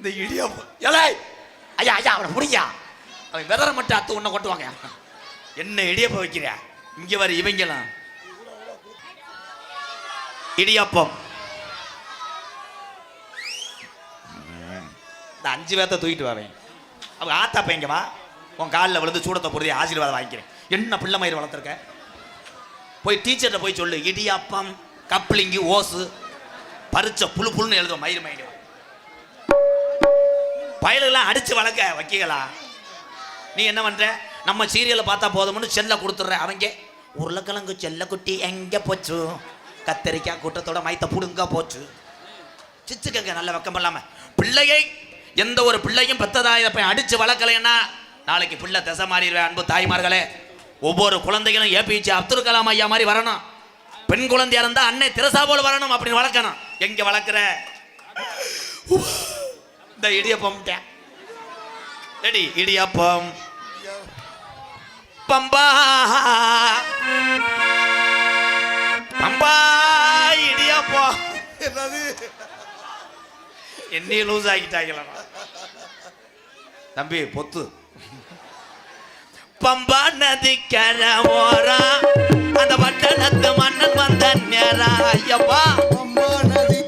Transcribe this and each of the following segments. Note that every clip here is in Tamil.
இந்த இடியாப்பம் எலை ஐயா ஐயா அவனை முடியா அவன் விதற மட்டும் அத்து உன்னை கொட்டுவாங்க என்ன இடியாப்பம் வைக்கிறியா இங்க வர இவங்கலாம் இடியாப்பம். இந்த அஞ்சு பேர்த்த தூக்கிட்டு வரேன் அவன். ஆத்தா பையங்க வா. உன் காலில் விழுந்து சூடத்தை பொருதி ஆசீர்வாதம் வாங்கிக்கிறேன். என்ன பிள்ளை மயிர் வளர்த்துருக்க? போய் டீச்சர்கிட்ட போய் சொல்லு. இடியாப்பம் கப்ளிங்கு ஓசு. பறிச்ச புழு புழுன்னு எழுதுவோம் மயிர் மயிர் பயலுகளாம் அடித்து வளர்க்க வைக்கீங்களா நீ என்ன பண்ற? நம்ம சீரியலை பார்த்தா போதும்னு செல்ல கொடுத்துட்ற. அவங்க உருளைக்கிழங்கு செல்ல குட்டி எங்க போச்சு? கத்தரிக்காய் கூட்டத்தோட மைத்த புடுங்க போச்சு. சிச்சுக்கங்க நல்ல வெக்கம் இல்லாம. பிள்ளையை எந்த ஒரு பிள்ளையும் பெத்ததாய போய் அடிச்சு வளர்க்கலைன்னா நாளைக்கு பிள்ளை திசை மாறிடுவேன் அன்பு தாய்மார்களே. ஒவ்வொரு குழந்தைகளும் ஏபிஜே அப்துல் கலாம் ஐயா மாதிரி வரணும். பெண் குழந்தையா இருந்தா அன்னை திரசா போல் வரணும் அப்படின்னு வளர்க்கணும். எங்க வளர்க்குற? இந்த இடியப்பம் ரெடி இடியப்பம். பம்பா. பம்பா இடியப்பம். என்னது? என்னையும் லூஸ் ஆக்கிட்டாங்களா தம்பி பொத்து. பம்பா நதி ஓரம் அந்த பட்டணத்து மன்னன் வந்த நேரம் ஐயப்பா. அம்மா நதிக்கர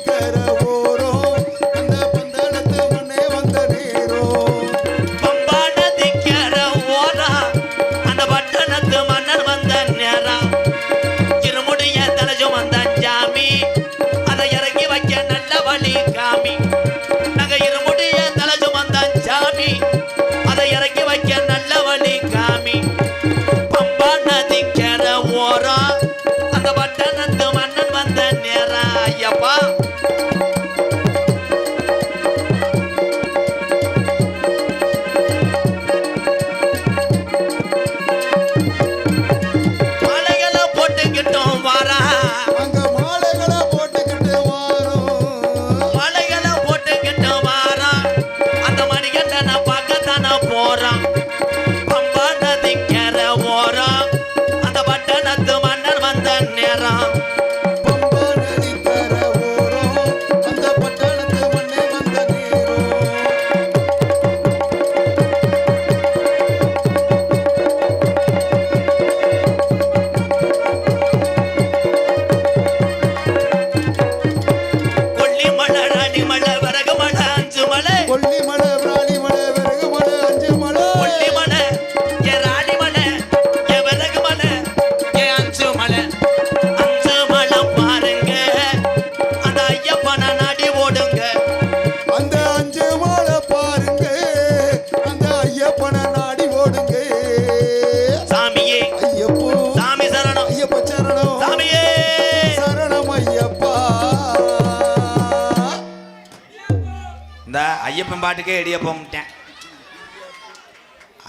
ஐயப்பன் பாட்டுக்கே இடியப்பம்ட்டேன்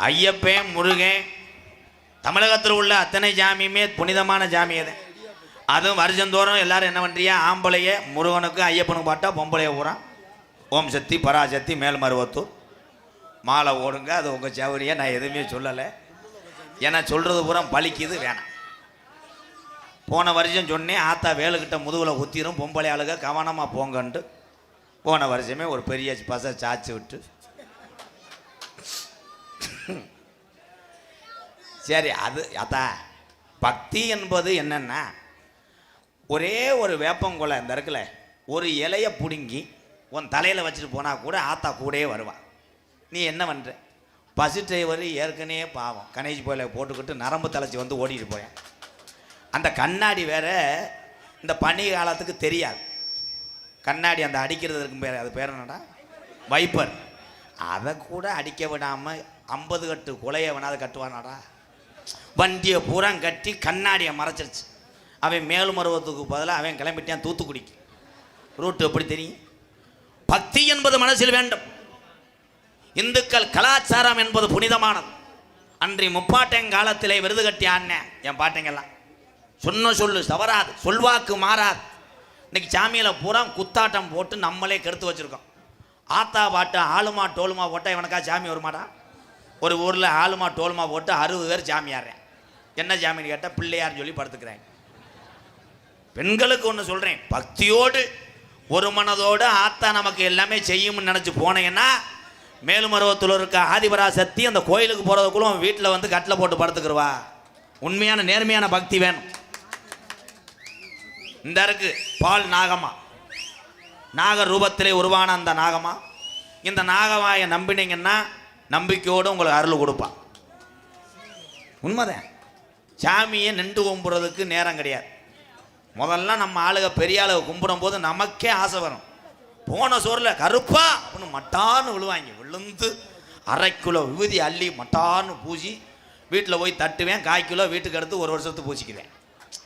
ஐயப்பன் முருகன் தமிழகத்தில் உள்ள அத்தனை ஜாமியுமே புனிதமான ஜாமி அது. அதுவும் வருஷந்தோறும் எல்லாரும் என்ன பண்ணுறியா ஆம்பளைய முருகனுக்கு ஐயப்பனுக்கு பாட்டா பொம்பளைய ஊறான் ஓம் சக்தி பராசக்தி மேல்மருவத்தூர் மாலை ஓடுங்க அது உங்கள் சௌரியை நான் எதுவுமே சொல்லலை. ஏன்னா சொல்கிறது பூரா பழிக்குது வேணாம். போன வருஷம் சொன்னேன் ஆத்தா வேலுக்கிட்ட முதுகில் குத்திரும் பொம்பளை ஆளுக கவனமாக போங்கன்ட்டு. போன வருஷமே ஒரு பெரிய பசை சாச்சு விட்டு. சரி அது அதா பக்தி என்பது என்னென்னா ஒரே ஒரு வேப்பங்குலை இந்த இருக்குல்ல ஒரு இலையை பிடுங்கி உன் தலையில் வச்சுட்டு போனால் கூட ஆத்தா கூடயே வருவான் நீ என்ன பண்ணுற பஸ் டிரைவர் ஏற்கனவே பாவம். கணேஷ் போயில போட்டுக்கிட்டு நரம்பு தலைச்சி வந்து ஓடிட்டு போயேன். அந்த கண்ணாடி வேற இந்த பனி காலத்துக்கு தெரியாது. கண்ணாடி அந்த அடிக்கிறது இருக்கும் பேர் அது பேர் என்னடா? வைப்பர் அதை கூட அடிக்க விடாமல் ஐம்பது கட்டு கொலையை வேணாது கட்டுவானாடா? வண்டியை பூரா கட்டி கண்ணாடியை மறைச்சிருச்சு. அவன் மேல்மருவத்துக்கு பதிலாக அவன் கிளம்பிட்டான் தூத்துக்குடிக்கு. ரூட்டு எப்படி தெரியும்? பக்தி என்பது மனசில் வேண்டும். இந்துக்கள் கலாச்சாரம் என்பது புனிதமானது. அன்றி முப்பாட்டங்காலத்திலே விருது கட்டி ஆடினேன் என் பாட்டைங்கெல்லாம். சொன்ன சொல்லு தவறாது. சொல்வாக்கு மாறாது. இன்னைக்கு சாமியில் பூரா குத்தாட்டம் போட்டு நம்மளே கெடுத்து வச்சிருக்கோம். ஆத்தா பாட்டு ஆளுமா டோலுமா போட்டால் இவனுக்கா சாமி வருமாடா? ஒரு ஊரில் ஆளுமா டோலுமா போட்டு அறுபது பேர் சாமி ஆடுறேன் என்ன சாமின்னு கேட்டால் பிள்ளையார்னு சொல்லி படுத்துக்கிறேன். பெண்களுக்கு ஒன்று சொல்கிறேன் பக்தியோடு ஒரு மனதோடு ஆத்தா நமக்கு எல்லாமே செய்யும்னு நினச்சி போனீங்கன்னா மேலுமருவத்தில் இருக்க ஆதிபராசக்தி அந்த கோயிலுக்கு போகிறதுக்குள்ள வீட்டில் வந்து கட்டில் போட்டு படுத்துக்கிறவா உண்மையான நேர்மையான பக்தி வேணும். இந்த இருக்கு பால் நாகமா. நாக ரூபத்திலே உருவான அந்த நாகமா. இந்த நாகமாயை நம்பினீங்கன்னா நம்பிக்கையோடு உங்களுக்கு அருள் கொடுப்பான் உண்மைதான். சாமியை நின்று கும்பிட்றதுக்கு நேரம் கிடையாது. முதல்ல நம்ம ஆளுக பெரிய ஆளுக கும்பிடும் போது நமக்கே ஆசை வரும். போன சோறில் கருப்பா! அப்படின்னு மட்டான்னு விழுவாங்க. விழுந்து அரை கிலோ விபூதி அள்ளி மட்டான்னு பூசி வீட்டில் போய் தட்டுவேன். கால் கிலோ வீட்டுக்கு எடுத்து ஒரு வருஷத்துக்கு பூசிக்குவேன்.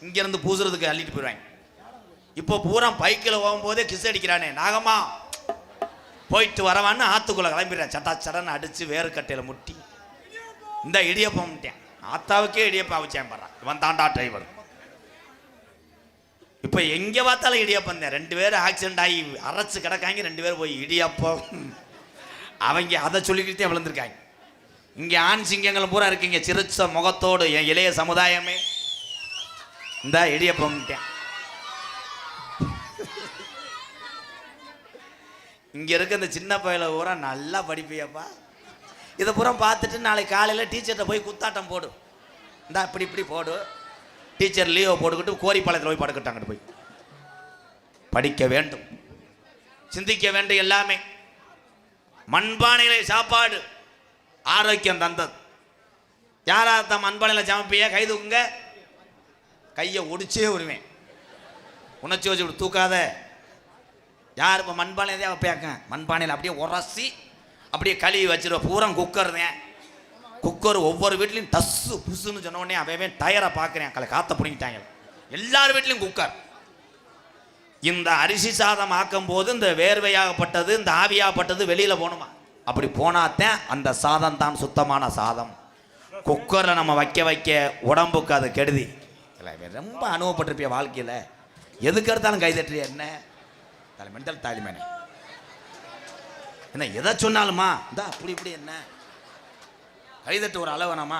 இங்கேருந்து பூசுறதுக்கு அள்ளிட்டு போயிடுவாங்க. இப்போ பூரா பைக்கில் போகும்போதே கிஸ் அடிக்கிறானே. நாகம்மா போயிட்டு வரவான்னு ஆத்துக்குள்ளே கிளம்பிடுறேன். சட்டா சடன்னு அடித்து வேறு கட்டையில் முட்டி. இந்த இடியப்பம்ட்டேன் ஆத்தாவுக்கே இடியப்பம் வச்சேன் பாடுறான் இவன் தாண்டா டிரைவர் இப்போ எங்கே பார்த்தாலும் இடியப்பம் தான். ரெண்டு பேரும் ஆக்சிடென்ட் ஆகி அரைச்சு கிடக்காங்க ரெண்டு பேரும் போய் இடியப்பம். அவங்க அதை சொல்லிக்கிட்டே விழுந்திருக்காங்க. இங்கே ஆண் சிங்கங்களும் பூரா இருக்கீங்க. சிரிச்ச முகத்தோடு என் இளைய சமுதாயமே. இந்த இடியப்பம்ட்டேன் இங்கே இருக்க இந்த சின்ன பையல பூரா நல்லா படிப்பியப்பா. இதை பூரா பார்த்துட்டு நாளைக்கு காலையில் டீச்சர்கிட்ட போய் குத்தாட்டம் போடு. இந்தா இப்படி இப்படி போடு. டீச்சர் லீவை போட்டுக்கிட்டு கோரிப்பாளையத்தில் போய் படுக்கட்டாங்கிட்டு போய். படிக்க வேண்டும். சிந்திக்க வேண்டும் எல்லாமே. மண்பானையிலே சாப்பாடு ஆரோக்கியம் தந்தது. யாராவது தான் மண்பானையில் சமைப்பிய? கை தூக்குங்க. கையை ஒடிச்சே வருவேன். உணர்ச்சி வச்சு இப்படி தூக்காத. யார் இப்போ மண்பானையில் தான் வைப்பாங்க மண்பானையில் அப்படியே உரசி அப்படியே கழுவி வச்சிருவோம் பூரா குக்கர் தான். குக்கர் ஒவ்வொரு வீட்லையும் டஸ்ஸு புஸ்ஸுன்னு சொன்ன உடனே அவன் டயரை பார்க்குறேன் கலை காற்ற பிடிங்கிட்டாங்க. எல்லார் வீட்லையும் குக்கர். இந்த அரிசி சாதம் ஆக்கும் போது இந்த வேர்வையாகப்பட்டது இந்த ஆவியாகப்பட்டது வெளியில் போகணுமா அப்படி போனாத்தான் அந்த சாதம் தான் சுத்தமான சாதம். குக்கரில் நம்ம வைக்க வைக்க உடம்புக்கு அது கெடுதி. இல்லை ரொம்ப அனுபவப்பட்டிருப்பிய வாழ்க்கையில்? எதுக்கு எடுத்தாலும் கைதட்டுறிய என்ன? தலை மெண்டல் தாலிமேனே. என்ன எதை சொன்னாலுமா? இந்த அப்படி இப்படி என்ன? கைதட்டு ஒரு அளவு வேணாமா?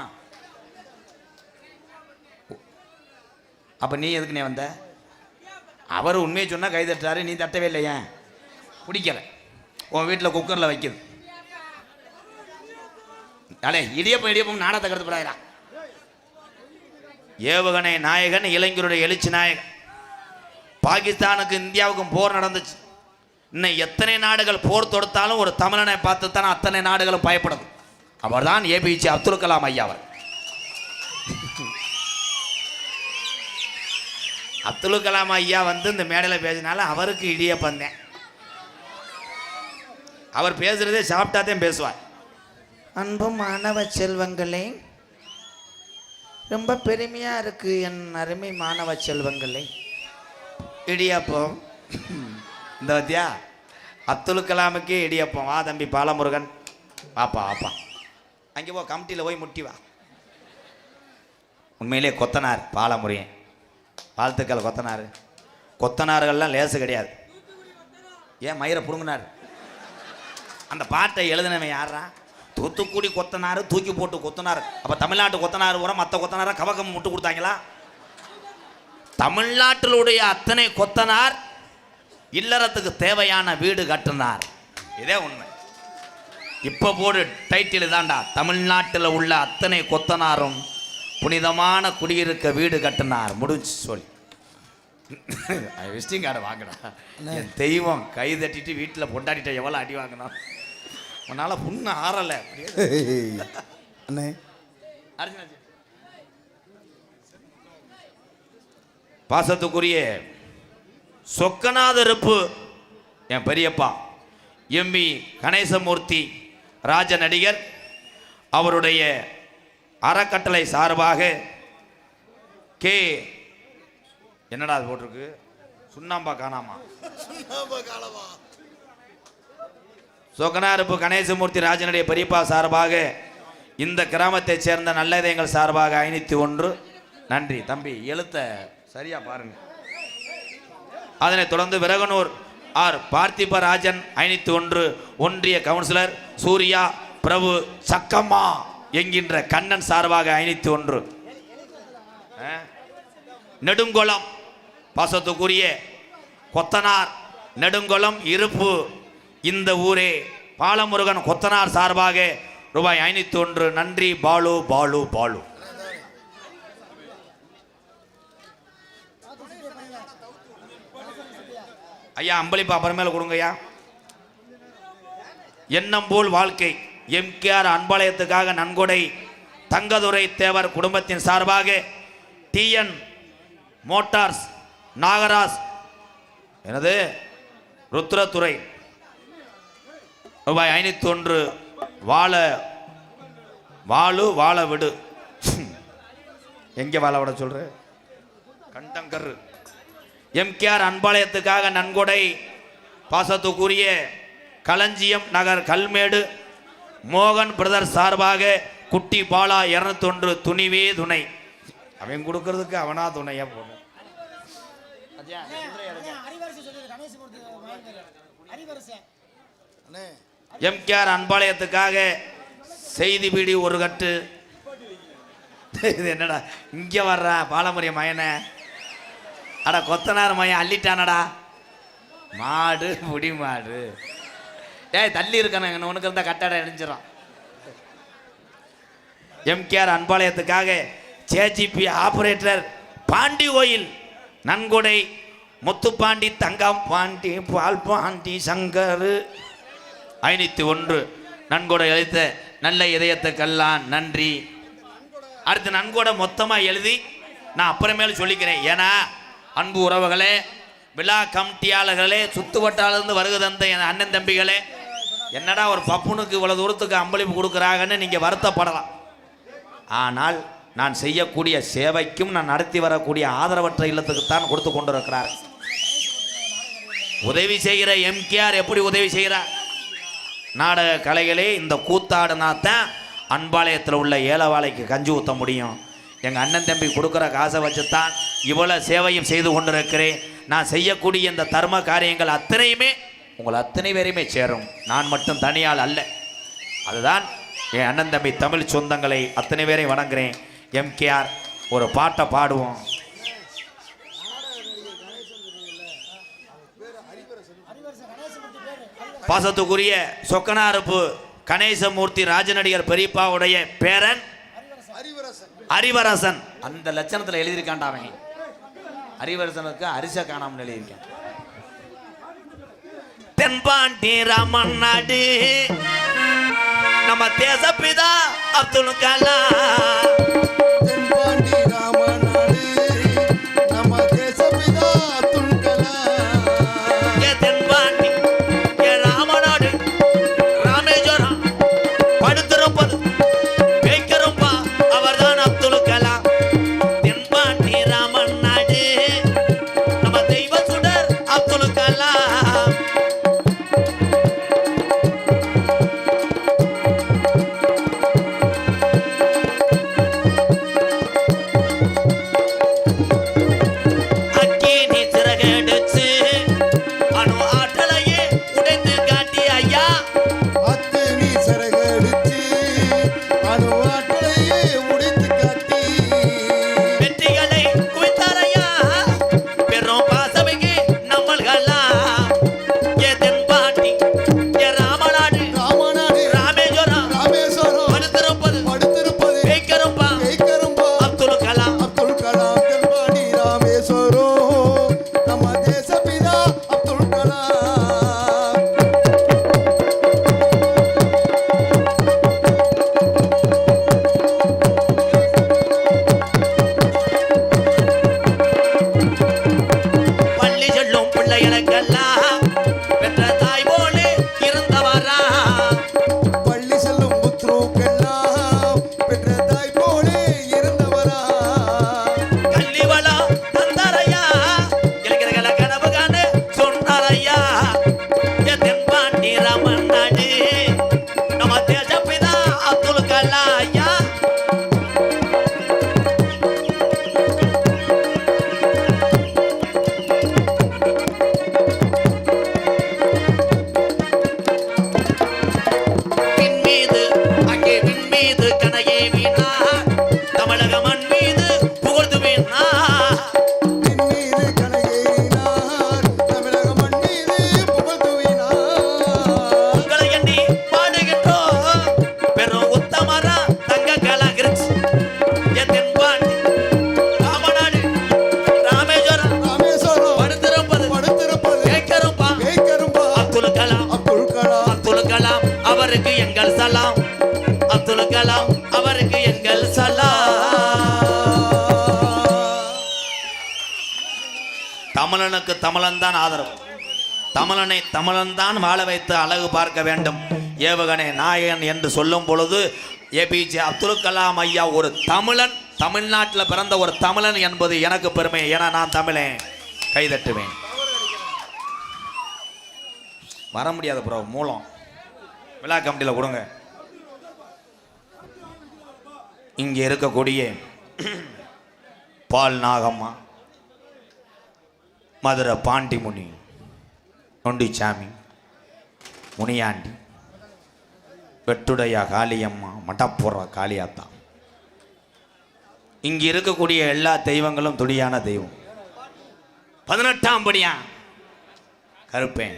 அப்போ நீ எதுக்கு நீ வந்த? அவர் உண்மையை சொன்னால் கை தட்டுறாரு நீ தட்டவே இல்லை ஏன் பிடிக்கல. உன் வீட்டில் குக்கரில் வைக்குது. அலே இடியப்பம் இடியப்பம் நாடகத்தை கருத்துப்படாதா ஏவுகணை நாயகன் இளைஞருடைய எழுச்சி நாயகன். பாகிஸ்தானுக்கு இந்தியாவுக்கும் போர் நடந்துச்சு. இன்னும் எத்தனை நாடுகள் போர் தொடுத்தாலும் ஒரு தமிழனை பார்த்து தானே அத்தனை நாடுகளும் அவர் தான் ஏபிஜே அப்துல் கலாம் ஐயா அவர். அப்துல் கலாம் ஐயா வந்து இந்த மேடையில் பேசினால அவருக்கு இடிய பந்தேன். அவர் பேசுறதே சாப்பிட்டாதான் பேசுவார். அன்பும் மாணவ செல்வங்களே ரொம்ப பெருமையாக இருக்கு என் அருமை மாணவ செல்வங்களே. இடியாப்பம். இந்த வத்தியா அப்துல் கலாமுக்கு இடியப்பம். வா தம்பி பாலமுருகன். வாப்பா வாப்பா. அங்கே போ கமிட்டியில் போய் முட்டி வா. உண்மையிலே கொத்தனார் பாலமுருகன். வாழ்த்துக்கள் கொத்தனார். கொத்தனார்கள்லாம் லேசு கிடையாது. ஏன் மயிரை புடுங்கினார்? அந்த பாட்டை எழுதினவன் யாரா தூத்துக்குடி கொத்தனார் தூக்கி போட்டு கொத்தனார். அப்போ தமிழ்நாட்டு கொத்தனார் பூரா மற்ற கொத்தனாராக கவக்கம் முட்டு கொடுத்தாங்களா? தமிழ்நாட்டிலுடைய அத்தனை கொத்தனார் இல்லறத்துக்கு தேவையான வீடு கட்டினார். இதே உண்மை. இப்போ போடு டைட்டில் தான்டா தமிழ்நாட்டில் உள்ள அத்தனை கொத்தனாரும் புனிதமான குடியிருக்க வீடு கட்டினார். முடிஞ்சு சொல்லி. விசிட்டிங் கார்டை வாங்கினா என் தெய்வம் கை தட்டிட்டு வீட்டில் பொண்டாட்டிட்ட எவ்வளோ அடி வாங்கினோம். உன்னால் புண்ணு ஆறலை. அர்ஜுனாஜி. பாசத்துக்குரிய சொக்கநாதருப்பு என் பெரியப்பா எம்பி கணேசமூர்த்தி ராஜ நடிகர் அவருடைய அறக்கட்டளை சார்பாக கே என்னடா அது போட்டிருக்கு? சுண்ணாம்பா காணாமா? சொக்கனாருப்பு கணேசமூர்த்தி ராஜனுடைய பெரியப்பா சார்பாக இந்த கிராமத்தைச் சேர்ந்த நல்லதயங்கள் சார்பாக ஐநூற்றி ஒன்று. நன்றி. தம்பி எழுத்த சரியா பாருங்க. அதனைத் தொடர்ந்து விரகனூர் ஆர் பார்த்திப ராஜன் ஒன்று ஒன்றிய கவுன்சிலர் சூர்யா பிரபு சக்கம்மா என்கின்ற கண்ணன் சார்பாக ஐநூத்தி ஒன்று. நெடுங்குளம் பாசத்துக்குரிய கொத்தனார் நெடுங்குளம் இருப்பு இந்த ஊரே. பாலமுருகன் கொத்தனார் சார்பாக ரூபாய் ஐநூத்தி ஒன்று. நன்றி பாலு பாலு பாலு. ஐயா அம்பளிப்பு அப்புறமேல கொடுங்கய்யா. எண்ணம் போல் வாழ்க்கை எம்கேஆர் அன்பாலயத்துக்காக நன்கொடை தங்கதுரை தேவர் குடும்பத்தின் சார்பாக டிஎன் மோட்டார்ஸ் நாகராஜ் எனது ருத்ரத்துறை ரூபாய் ஐநூற்றி ஒன்று வாழ வாழு வாழ விடு. எங்கே வாழ விட சொல்கிற கண்டங்கரு. எம்கேஆர் அன்பாலயத்துக்காக நன்கொடை பாசத்துக்குரிய களஞ்சியம் நகர் கல்மேடு மோகன் பிரதர் சார்பாக குட்டி பாலா இரநூத்தொன்று துணிவே துணை. அவன் கொடுக்கறதுக்கு அவனா துணையா அண்ணே. எம்கேஆர் அன்பாலயத்துக்காக செய்தி பீடி ஒரு கட்டு. இது என்னடா இங்கே வர்றா பாலமுரிய மயனை அட கொத்தனார் மையம் அள்ளிட்டானடா. மாடு முடி மாடு. ஏய் தள்ளி இருக்கானு உனக்கு இருந்தால் கட்டடை இணைஞ்சிடும் எம்கேஆர் அன்பாளையத்துக்காக ஜேஜிபி ஆபரேட்டர் பாண்டி கோயில் நன்கொடை முத்துப்பாண்டி தங்கம் பாண்டி பால் பாண்டி சங்கர். ஐநூற்றி ஒன்று நன்கொடை எழுத்த நல்ல இதயத்துக்கெல்லாம் நன்றி. அடுத்து நன்கொடை மொத்தமாக எழுதி நான் அப்புறமேல சொல்லிக்கிறேன். ஏன்னா அன்பு உறவுகளே விழா கமிட்டியாளர்களே சுத்து வட்டாலிருந்து வருகை தந்த என் அண்ணன் தம்பிகளே என்னடா ஒரு பப்புனுக்கு இவ்வளோ தூரத்துக்கு அம்பளிப்பு கொடுக்குறாங்கன்னு நீங்கள் வருத்தப்படலாம். ஆனால் நான் செய்யக்கூடிய சேவைக்கும் நான் நடத்தி வரக்கூடிய ஆதரவற்ற இல்லத்துக்குத்தான் கொடுத்து கொண்டிருக்கிறார். உதவி செய்கிற எம்கேஆர் எப்படி உதவி செய்கிறார்? நாடக கலைகளே இந்த கூத்தாடுனா தான் அன்பாலயத்தில் உள்ள ஏலவாளைக்கு கஞ்சி ஊற்ற முடியும். எங்கள் அண்ணன் தம்பி கொடுக்குற காசை வச்சு தான் இவ்வளோ சேவையும் செய்து கொண்டிருக்கிறேன். நான் செய்யக்கூடிய இந்த தர்ம காரியங்கள் அத்தனையுமே உங்கள் அத்தனை பேரையுமே சேரும். நான் மட்டும் தனியால் அல்ல. அதுதான் என் அண்ணன் தம்பி தமிழ் சொந்தங்களை அத்தனை பேரையும் வணங்குறேன். எம்கேஆர் ஒரு பாட்டை பாடுவோம். பாசத்துக்குரிய சொக்கனாரப்பு கணேசமூர்த்தி ராஜநடிகர் பெரியப்பாவுடைய பேரன் அறிவரசன். அந்த லட்சணத்தில் எழுதியிருக்கான்டா அவன். அறிவரசனுக்கு அரிச காணாமல் எழுதியிருக்கான். தென்பாண்டி ராமன் நாடு. நம்ம தேசப்பிதா அப்துல் கலாம். தமிழன் தான் ஆதரவு. தமிழனை தமிழன் தான் வாழ வைத்து அழகு பார்க்க வேண்டும். ஏவுகணை நாயகன் என்று சொல்லும் பொழுது ஏபிஜே அப்துல் கலாம் ஐயா ஒரு தமிழன் தமிழ்நாட்டில் பிறந்த ஒரு தமிழன் என்பது எனக்கு பெருமை. என நான் தமிழன் கைதட்டுவேன் வர முடியாது ப்ரோ மூலம். விழா கமிட்டியில் கொடுங்க. இங்கே இருக்கக்கூடிய பால் நாகம்மா. மதுரை பாண்டிமுனி. நொண்டிச்சாமி முனியாண்டி வெட்டுடையா காளியம்மா மடப்புற காளியாத்தா. இங்கே இருக்கக்கூடிய எல்லா தெய்வங்களும் துடியான தெய்வம். பதினெட்டாம் படியா? கருப்பேன்.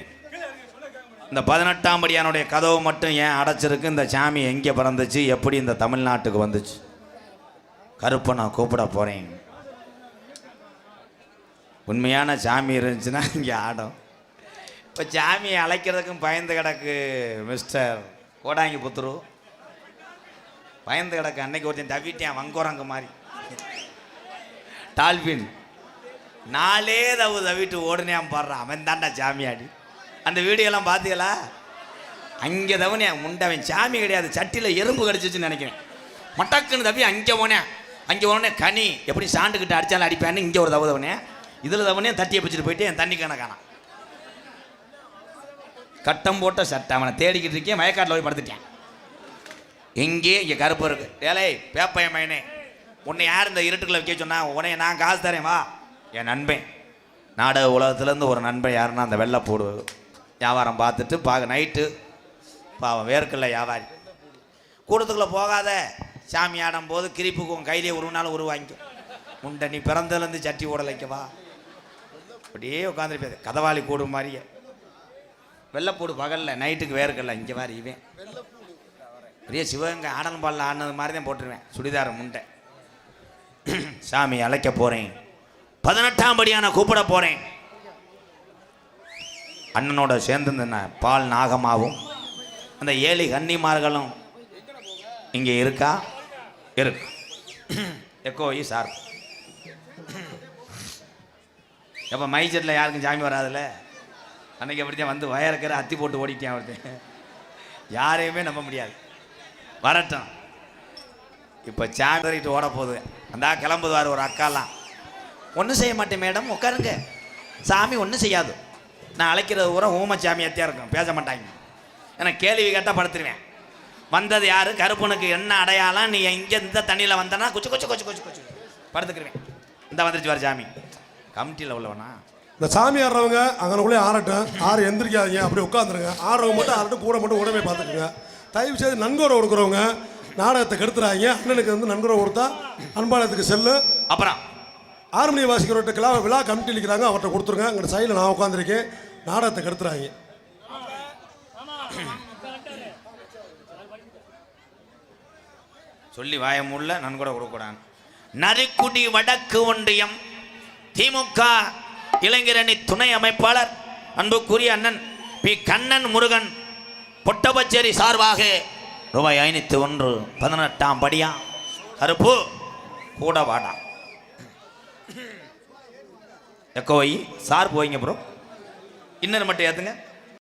இந்த பதினெட்டாம் படியானுடைய கதவு மட்டும் ஏன் அடைச்சிருக்கு? இந்த சாமி எங்கே பிறந்துச்சு? எப்படி இந்த தமிழ்நாட்டுக்கு வந்துச்சு? கருப்பை நான் கூப்பிட போகிறேன் உண்மையான சாமி இருந்துச்சுன்னா இங்கே ஆடும். இப்போ சாமியை அழைக்கிறதுக்கும் பயந்து கிடக்கு மிஸ்டர் கோடாங்கி புத்துரு பயந்து கிடக்கு. அன்னைக்கு ஒருத்தன் தவிட்டேன் வங்கோரங்க மாதிரி. டால்பின். நாலே தவு தவிட்டு ஓடுனேன் பாடுறான் அவன் தாண்டா சாமியாடி அந்த வீடியோலாம் பார்த்தீங்களா அங்கே தவனே முண்டவன் சாமி கிடையாது. சட்டியில் எறும்பு கடிச்சிச்சுன்னு நினைக்கிறேன். மட்டக்குன்னு தவி அங்கே போனேன். அங்கே போனே கனி எப்படி சாண்டுக்கிட்ட அடித்தாலும் அடிப்பேன்னு இங்கே ஒரு தவதவனே இதில் தவனே தட்டியை பிடிச்சிட்டு போயிட்டு என் தண்ணி கணக்கானா காணாம் கட்டம் போட்ட சட்டை அவனை தேடிக்கிட்டு இருக்கேன் மயக்காட்டில் போய் படுத்துட்டேன். எங்கே இங்கே கருப்பு இருக்கு. ஏலே பேப்பைய மயனே உன்னை யார் இந்த இருட்டுக்குள்ள வைக்க சொன்னா உன்னை நான் காசு தரேன் வா. என் நண்பன். நாடக உலகத்துலேருந்து ஒரு நண்பன் யாருன்னா அந்த வெள்ளை போடு வியாபாரம் பார்த்துட்டு பார்க்க நைட்டு பாவம் வேர்க்கல்ல வியாபாரி. கூட்டத்துக்குள்ளே போகாத. சாமி ஆடும் போது கிரிப்புக்கும் கையிலே உருவினாலும் உருவாங்கிக்கும் முண்டை நீ பிறந்ததுலேருந்து சட்டி ஓடலைக்கவா அப்படியே உட்காந்துருப்பேன் கதவாளி கூடு மாதிரியே. வெள்ளைப்பூடு பகலில் நைட்டுக்கு வேர்க்கல்ல இங்கே மாதிரி இவன். பெரிய சிவகங்கை ஆடல் பாலில் ஆடினது மாதிரி தான் போட்டுருவேன். சுடிதார முண்டை. சாமி அழைக்க போகிறேன் பதினெட்டாம் படியான கூப்பிட போகிறேன் அண்ணனோட சேர்ந்து இந்த பால் நாகமாகவும் அந்த ஏழு கன்னிமார்களும் இங்கே இருக்கா? இருக்கு. Echo sir. எப்போ மைசெட்டில் யாருக்கும் சாமி வராதுல்ல? அன்னைக்கு அப்படித்தான் வந்து வயறுக்கிற அத்தி போட்டு ஓடிட்டேன் ஒருத்தன் யாரையுமே நம்ப முடியாது. வரட்டும். இப்போ சாண்டரிட்டு ஓட போகுது. அந்த கிளம்புவார் ஒரு அக்காலாம். ஒன்றும் செய்ய மாட்டேன் மேடம் உட்காருங்க. சாமி ஒன்றும் செய்யாது. நான் அழைக்கிறது பூரா ஊமச்சாமியாத்தியாக இருக்கும். பேச மாட்டாங்க. ஏன்னா கேள்வி கேட்டால் படுத்துருவேன். வந்தது யாரு? கருப்பனுக்கு என்ன அடையாளம்? நீ இங்கே இந்த தண்ணியில் வந்தனா குச்சு குச்சு குச்சு குச்சு குச்சு படுத்துக்கிருவேன். இந்த வந்துருச்சு வர சாமி. கமிட்டியில் உள்ளவனா இந்த சாமி ஆடுறவங்க அங்கனக்குள்ளே ஆடட்டும் ஆறு எந்திரிக்காதீங்க. அப்படியே உட்காந்துருங்க ஆடுறவங்க மட்டும் ஆடட்டும் கூட மட்டும் உடனே பார்த்துக்குங்க. தயவு செய்து நன்கொடை கொடுக்குறவங்க நாடகத்தை கெடுத்துறாங்க அண்ணனுக்கு வந்து நன்கொடை கொடுத்தா அன்பாலயத்துக்கு செல்லு. அப்புறம்? ஆறுமணி வாசிக்கிறவர்கிட்ட விழா விழா கமிட்டி இருக்கிறாங்க அவர்கிட்ட கொடுத்துருங்க. அங்கே சைடில் நான் உட்காந்துருக்கேன் நாடகத்தை கெடுத்துறாங்க சொல்லி வாயமுள்ள நன்கொடை கொடுக்கூடாது நரிக்குடி வடக்கு ஒன்றியம் திமுக இளைஞரணி துணை அமைப்பாளர் அன்புக்குரிய அண்ணன் பி. கண்ணன் முருகன் பொட்டபச்சேரி சார்பாக ரூபாய் ஐநூத்தி ஒன்று பதினெட்டாம் படியா? கருப்பு கூட வாடா. எக்கோ சார் போய்ங்க ப்ரோ. இன்னொரு மட்டும் ஏற்றுங்க